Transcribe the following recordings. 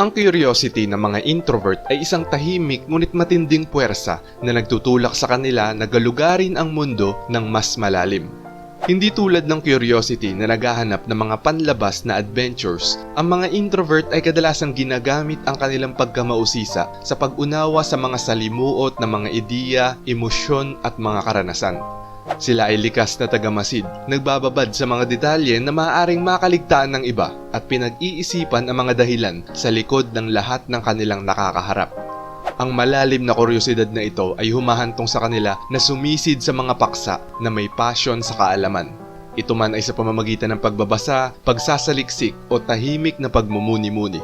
Ang curiosity ng mga introvert ay isang tahimik ngunit matinding puwersa na nagtutulak sa kanila na galugarin ang mundo ng mas malalim. Hindi tulad ng curiosity na naghahanap ng mga panlabas na adventures, ang mga introvert ay kadalasang ginagamit ang kanilang pagkamausisa sa pag-unawa sa mga salimuot na mga ideya, emosyon at mga karanasan. Sila ay likas na tagamasid, nagbababad sa mga detalye na maaaring makaligtaan ng iba at pinag-iisipan ang mga dahilan sa likod ng lahat ng kanilang nakakaharap. Ang malalim na kuryosidad na ito ay humahantong sa kanila na sumisid sa mga paksa na may passion sa kaalaman. Ito man ay sa pamamagitan ng pagbabasa, pagsasaliksik o tahimik na pagmumuni-muni.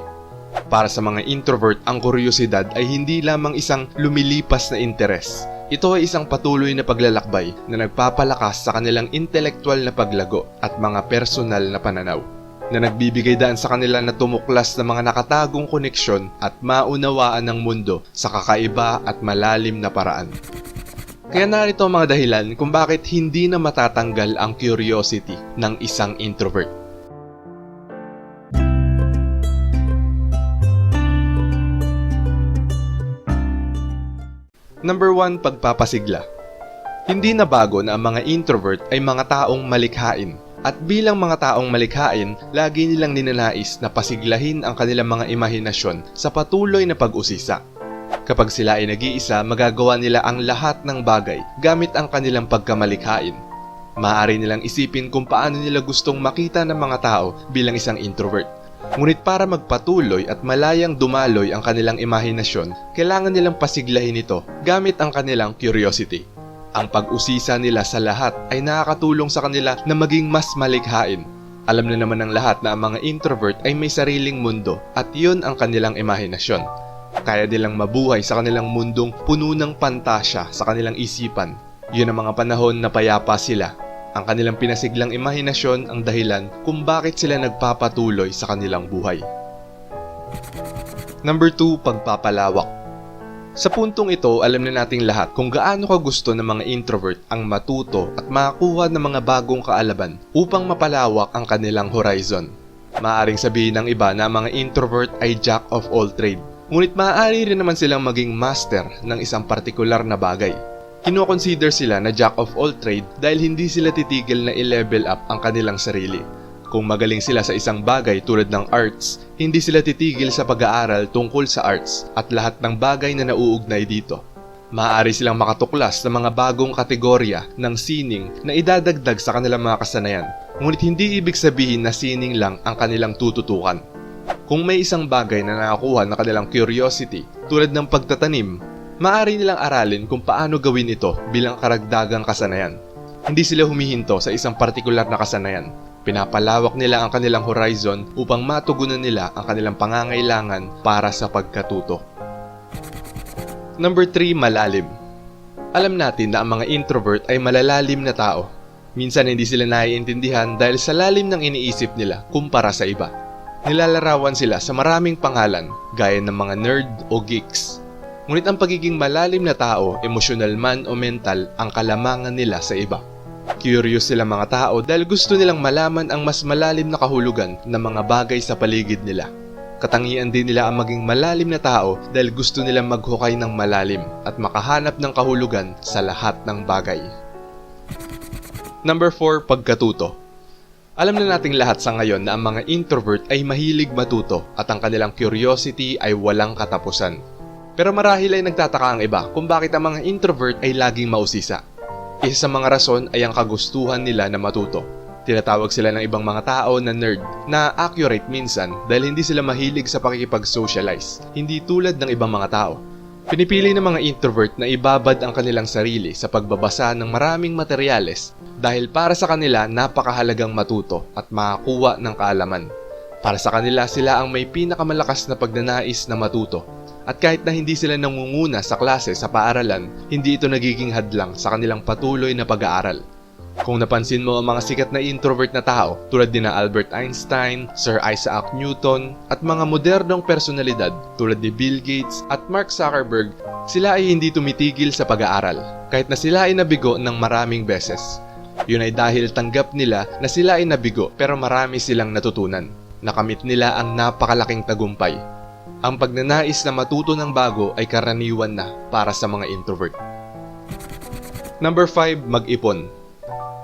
Para sa mga introvert, ang kuryosidad ay hindi lamang isang lumilipas na interes. Ito ay isang patuloy na paglalakbay na nagpapalakas sa kanilang intelektual na paglago at mga personal na pananaw na nagbibigay daan sa kanila na tumuklas ng mga nakatagong koneksyon at maunawaan ng mundo sa kakaiba at malalim na paraan. Kaya narito ang mga dahilan kung bakit hindi na matatanggal ang curiosity ng isang introvert. Number 1, pagpapasigla. Hindi na bago na ang mga introvert ay mga taong malikhain at bilang mga taong malikhain, lagi nilang ninanais na pasiglahin ang kanilang mga imahinasyon sa patuloy na pag-usisa. Kapag sila ay nag-iisa, magagawa nila ang lahat ng bagay gamit ang kanilang pagkamalikhain. Maaari nilang isipin kung paano nila gustong makita ng mga tao bilang isang introvert. Ngunit para magpatuloy at malayang dumaloy ang kanilang imahinasyon, kailangan nilang pasiglahin ito gamit ang kanilang curiosity. Ang pag-usisa nila sa lahat ay nakakatulong sa kanila na maging mas malikhain. Alam na naman ng lahat na ang mga introvert ay may sariling mundo at yun ang kanilang imahinasyon. Kaya nilang mabuhay sa kanilang mundong puno ng pantasya sa kanilang isipan. Yun ang mga panahon na payapa sila. Ang kanilang pinasiglang imahinasyon ang dahilan kung bakit sila nagpapatuloy sa kanilang buhay. Number 2, pagpapalawak. Sa puntong ito, alam na nating lahat kung gaano ka gusto ng mga introvert ang matuto at makakuha ng mga bagong kaalaban upang mapalawak ang kanilang horizon. Maaring sabihin ng iba na mga introvert ay jack of all trade. Ngunit maaari rin naman silang maging master ng isang partikular na bagay. Kino-consider sila na jack of all trade dahil hindi sila titigil na i-level up ang kanilang sarili. Kung magaling sila sa isang bagay tulad ng arts, hindi sila titigil sa pag-aaral tungkol sa arts at lahat ng bagay na nauugnay dito. Maaari silang makatuklas ng mga bagong kategorya ng sining na idadagdag sa kanilang mga kasanayan, ngunit hindi ibig sabihin na sining lang ang kanilang tututukan. Kung may isang bagay na nakakuha ng kanilang curiosity tulad ng pagtatanim, maaari nilang aralin kung paano gawin ito bilang karagdagang kasanayan. Hindi sila humihinto sa isang partikular na kasanayan, Pinapalawak nila ang kanilang horizon upang matugunan nila ang kanilang pangangailangan para sa pagkatuto. Number 3, malalim. Alam natin na ang mga introvert ay malalalim na tao. Minsan hindi sila naiintindihan dahil sa lalim ng iniisip nila kumpara sa iba. Nilalarawan sila sa maraming pangalan gaya ng mga nerd o geeks. Ngunit ang pagiging malalim na tao, emosyonal man o mental, ang kalamangan nila sa iba. Curious sila mga tao dahil gusto nilang malaman ang mas malalim na kahulugan ng mga bagay sa paligid nila. Katangian din nila ang maging malalim na tao dahil gusto nilang maghukay ng malalim at makahanap ng kahulugan sa lahat ng bagay. Number 4, pagkatuto. Alam na nating lahat sa ngayon na ang mga introvert ay mahilig matuto at ang kanilang curiosity ay walang katapusan. Pero marahil ay nagtataka ang iba kung bakit ang mga introvert ay laging mausisa. Isa sa mga rason ay ang kagustuhan nila na matuto. Tinatawag sila ng ibang mga tao na nerd na accurate minsan dahil hindi sila mahilig sa pakikipag-socialize, hindi tulad ng ibang mga tao. Pinipili ng mga introvert na ibabad ang kanilang sarili sa pagbabasa ng maraming materyales dahil para sa kanila napakahalagang matuto at makakuha ng kaalaman. Para sa kanila sila ang may pinakamalakas na pagnanais na matuto at kahit na hindi sila nangunguna sa klase sa paaralan, hindi ito nagiging hadlang sa kanilang patuloy na pag-aaral. Kung napansin mo ang mga sikat na introvert na tao tulad ni na Albert Einstein, Sir Isaac Newton at mga modernong personalidad tulad ni Bill Gates at Mark Zuckerberg, sila ay hindi tumitigil sa pag-aaral kahit na sila ay nabigo ng maraming beses. Yun ay dahil tanggap nila na sila ay nabigo pero marami silang natutunan. Nakamit nila ang napakalaking tagumpay Ang pagnanais na matuto ng bago ay karaniwan na para sa mga introvert. Number 5, mag-ipon.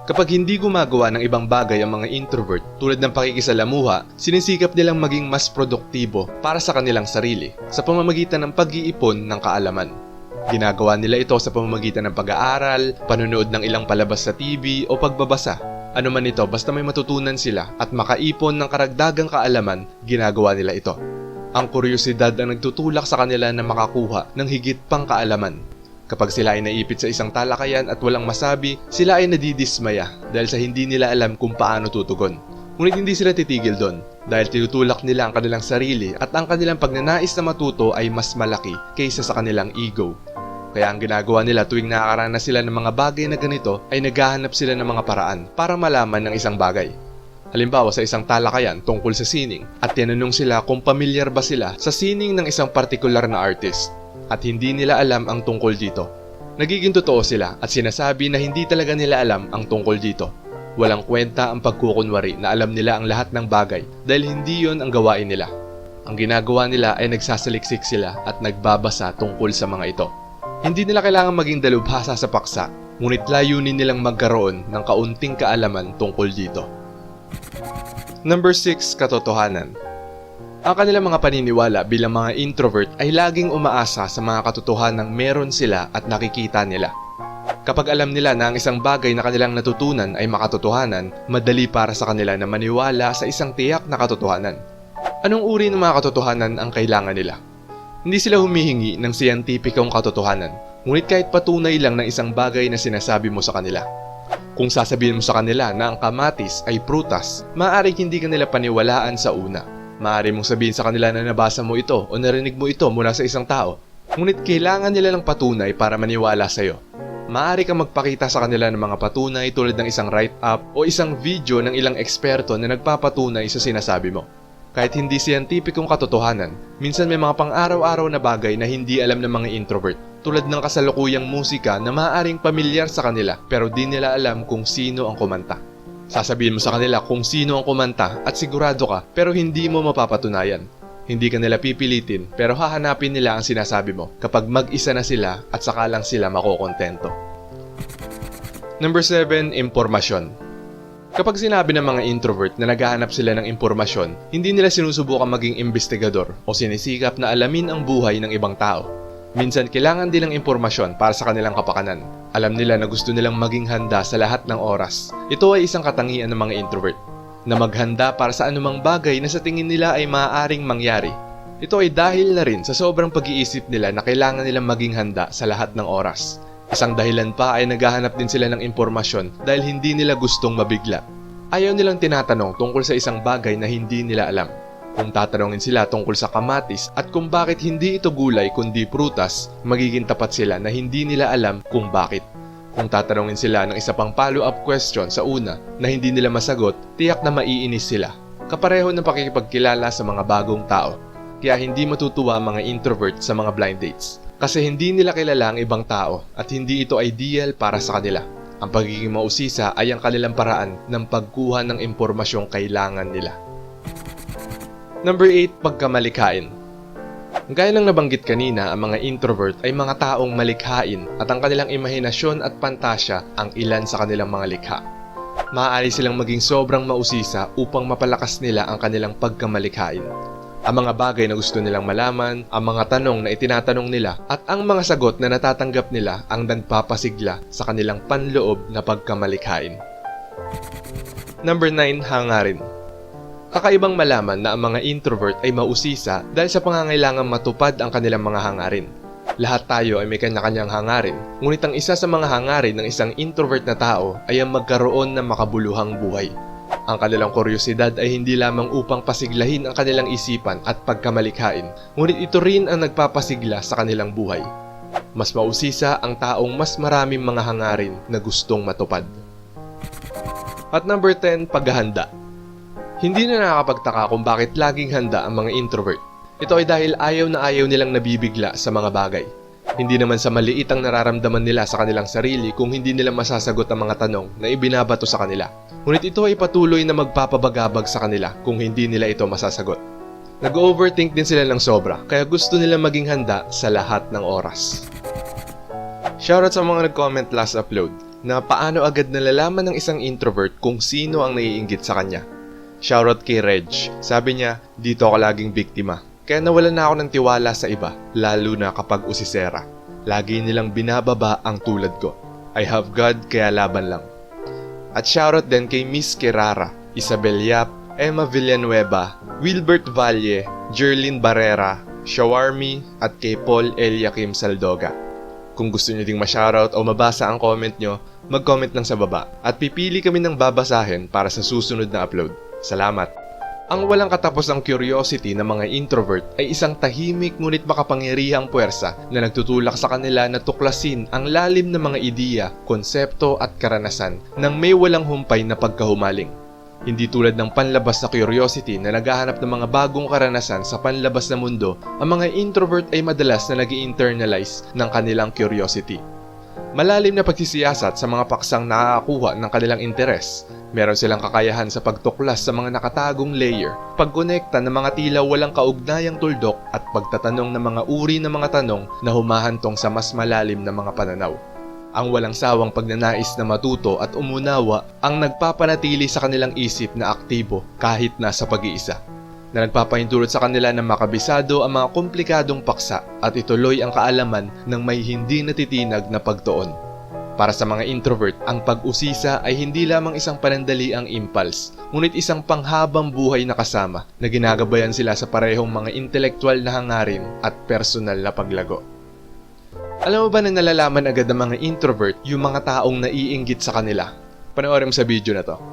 Kapag hindi gumagawa ng ibang bagay ang mga introvert tulad ng pakikisalamuha, sinisikap nilang maging mas produktibo para sa kanilang sarili sa pamamagitan ng pag-iipon ng kaalaman. Ginagawa nila ito sa pamamagitan ng pag-aaral, panonood ng ilang palabas sa TV o pagbabasa. Ano man ito basta may matutunan sila at makaipon ng karagdagang kaalaman, ginagawa nila ito. Ang kuryosidad ang nagtutulak sa kanila na makakuha ng higit pang kaalaman. Kapag sila ay naipit sa isang talakayan at walang masabi, sila ay nadidismaya dahil sa hindi nila alam kung paano tutugon. Ngunit hindi sila titigil doon dahil tinutulak nila ang kanilang sarili at ang kanilang pagnanais na matuto ay mas malaki kaysa sa kanilang ego. Kaya ang ginagawa nila tuwing nakakaranas sila ng mga bagay na ganito ay naghahanap sila ng mga paraan para malaman ng isang bagay. Halimbawa sa isang talakayan tungkol sa sining at tinanong sila kung pamilyar ba sila sa sining ng isang partikular na artist at hindi nila alam ang tungkol dito. Nagiging totoo sila at sinasabi na hindi talaga nila alam ang tungkol dito. Walang kwenta ang pagkukunwari na alam nila ang lahat ng bagay dahil hindi yon ang gawain nila. Ang ginagawa nila ay nagsasaliksik sila at nagbabasa tungkol sa mga ito. Hindi nila kailangan maging dalubhasa sa paksa, ngunit layunin nilang magkaroon ng kaunting kaalaman tungkol dito. Number 6, katotohanan. Ang kanilang mga paniniwala bilang mga introvert ay laging umaasa sa mga katotohanang meron sila at nakikita nila. Kapag alam nila na ang isang bagay na kanilang natutunan ay makatotohanan, madali para sa kanila na maniwala sa isang tiyak na katotohanan. Anong uri ng mga katotohanan ang kailangan nila? Hindi sila humihingi ng siyentipikong katotohanan, ngunit kahit patunay lang ng isang bagay na sinasabi mo sa kanila. Kung sasabihin mo sa kanila na ang kamatis ay prutas, maaaring hindi kanila paniwalaan sa una. Maaari mong sabihin sa kanila na nabasa mo ito o narinig mo ito mula sa isang tao. Ngunit kailangan nila ng patunay para maniwala sa iyo. Maaari kang magpakita sa kanila ng mga patunay tulad ng isang write-up o isang video ng ilang eksperto na nagpapatunay sa sinasabi mo. Kahit hindi siyentipikong katotohanan, minsan may mga pang-araw-araw na bagay na hindi alam ng mga introvert. Tulad ng kasalukuyang musika na maaaring pamilyar sa kanila pero di nila alam kung sino ang kumanta. Sasabihin mo sa kanila kung sino ang kumanta at sigurado ka pero hindi mo mapapatunayan. Hindi ka nila pipilitin pero hahanapin nila ang sinasabi mo kapag mag-isa na sila at saka lang sila makokontento. Number 7, impormasyon. Kapag sinabi ng mga introvert na naghahanap sila ng impormasyon, hindi nila sinusubukan maging investigador o sinisikap na alamin ang buhay ng ibang tao. Minsan kailangan din ng impormasyon para sa kanilang kapakanan. Alam nila na gusto nilang maging handa sa lahat ng oras. Ito ay isang katangian ng mga introvert na maghanda para sa anumang bagay na sa tingin nila ay maaaring mangyari. Ito ay dahil na rin sa sobrang pag-iisip nila na kailangan nilang maging handa sa lahat ng oras. Isang dahilan pa ay naghahanap din sila ng impormasyon dahil hindi nila gustong mabigla. Ayaw nilang tinatanong tungkol sa isang bagay na hindi nila alam. Kung tatanungin sila tungkol sa kamatis at kung bakit hindi ito gulay kundi prutas, magiging tapat sila na hindi nila alam kung bakit. Kung tatanungin sila ng isa pang follow-up question sa una na hindi nila masagot, tiyak na maiinis sila. Kapareho ng pakikipagkilala sa mga bagong tao. Kaya hindi matutuwa mga introvert sa mga blind dates kasi hindi nila kilala ang ibang tao at hindi ito ideal para sa kanila. Ang pagiging mausisa ay ang kanilang paraan ng pagkuha ng impormasyong kailangan nila. Number 8, pagkamalikhain. Gaya ng nabanggit kanina, ang mga introvert ay mga taong malikhain at ang kanilang imahinasyon at pantasya ang ilan sa kanilang mga likha. Maaari silang maging sobrang mausisa upang mapalakas nila ang kanilang pagkamalikhain ang mga bagay na gusto nilang malaman, ang mga tanong na itinatanong nila, at ang mga sagot na natatanggap nila ang nagpapasigla sa kanilang panloob na pagkamalikhain. Number 9, hangarin. Kakaibang malaman na ang mga introvert ay mausisa dahil sa pangangailangan matupad ang kanilang mga hangarin. Lahat tayo ay may kanya-kanyang hangarin, ngunit ang isa sa mga hangarin ng isang introvert na tao ay ang magkaroon ng makabuluhang buhay. Ang kanilang kuryosidad ay hindi lamang upang pasiglahin ang kanilang isipan at pagkamalikhain, ngunit ito rin ang nagpapasigla sa kanilang buhay. Mas mausisa ang taong mas maraming mga hangarin na gustong matupad. At number 10, paghahanda. Hindi na nakakapagtaka kung bakit laging handa ang mga introvert. Ito ay dahil ayaw na ayaw nilang nabibigla sa mga bagay. Hindi naman sa maliit ang nararamdaman nila sa kanilang sarili kung hindi nila masasagot ang mga tanong na ibinabato sa kanila. Ngunit ito ay patuloy na magpapabagabag sa kanila kung hindi nila ito masasagot. Nag-overthink din sila ng sobra, kaya gusto nila maging handa sa lahat ng oras. Shoutout sa mga nag-comment last upload na paano agad nalalaman ng isang introvert kung sino ang naiinggit sa kanya. Shoutout kay Reg. Sabi niya, dito ako laging biktima. Kaya nawalan na ako ng tiwala sa iba, lalo na kapag usisera. Lagi nilang binababa ang tulad ko. I have God kaya laban lang. At shoutout din kay Miss Kerara, Isabel Yap, Emma Villanueva, Wilbert Valle, Jerlyn Barrera, Shawarmi at kay Paul Eliakim Saldoga. Kung gusto nyo ding ma-shoutout o mabasa ang comment nyo, mag-comment lang sa baba at pipili kami ng babasahin para sa susunod na upload. Salamat! Ang walang katapusang curiosity ng mga introvert ay isang tahimik ngunit makapangyarihang puwersa na nagtutulak sa kanila na tuklasin ang lalim ng mga ideya, konsepto at karanasan ng may walang humpay na pagkahumaling. Hindi tulad ng panlabas na curiosity na naghahanap ng mga bagong karanasan sa panlabas na mundo, ang mga introvert ay madalas na nag internalize ng kanilang curiosity. Malalim na pagsisiyasat sa mga paksang nakakakuha ng kanilang interes. Meron silang kakayahan sa pagtuklas sa mga nakatagong layer, pagkonekta ng mga tila walang kaugnayang tuldok at pagtatanong ng mga uri ng mga tanong na humahantong sa mas malalim na mga pananaw. Ang walang sawang pagnanais na matuto at umunawa ang nagpapanatili sa kanilang isip na aktibo kahit nasa pag-iisa na nagpapahintulot sa kanila na makabisado ang mga komplikadong paksa at ituloy ang kaalaman ng may hindi natitinag na pagtuon. Para sa mga introvert, ang pag-usisa ay hindi lamang isang panandaliang impulse, ngunit isang panghabang buhay na kasama na ginagabayan sila sa parehong mga intelektual na hangarin at personal na paglago. Alam mo ba na nalalaman agad ng mga introvert yung mga taong naiinggit sa kanila? Panoorin mo sa video na to.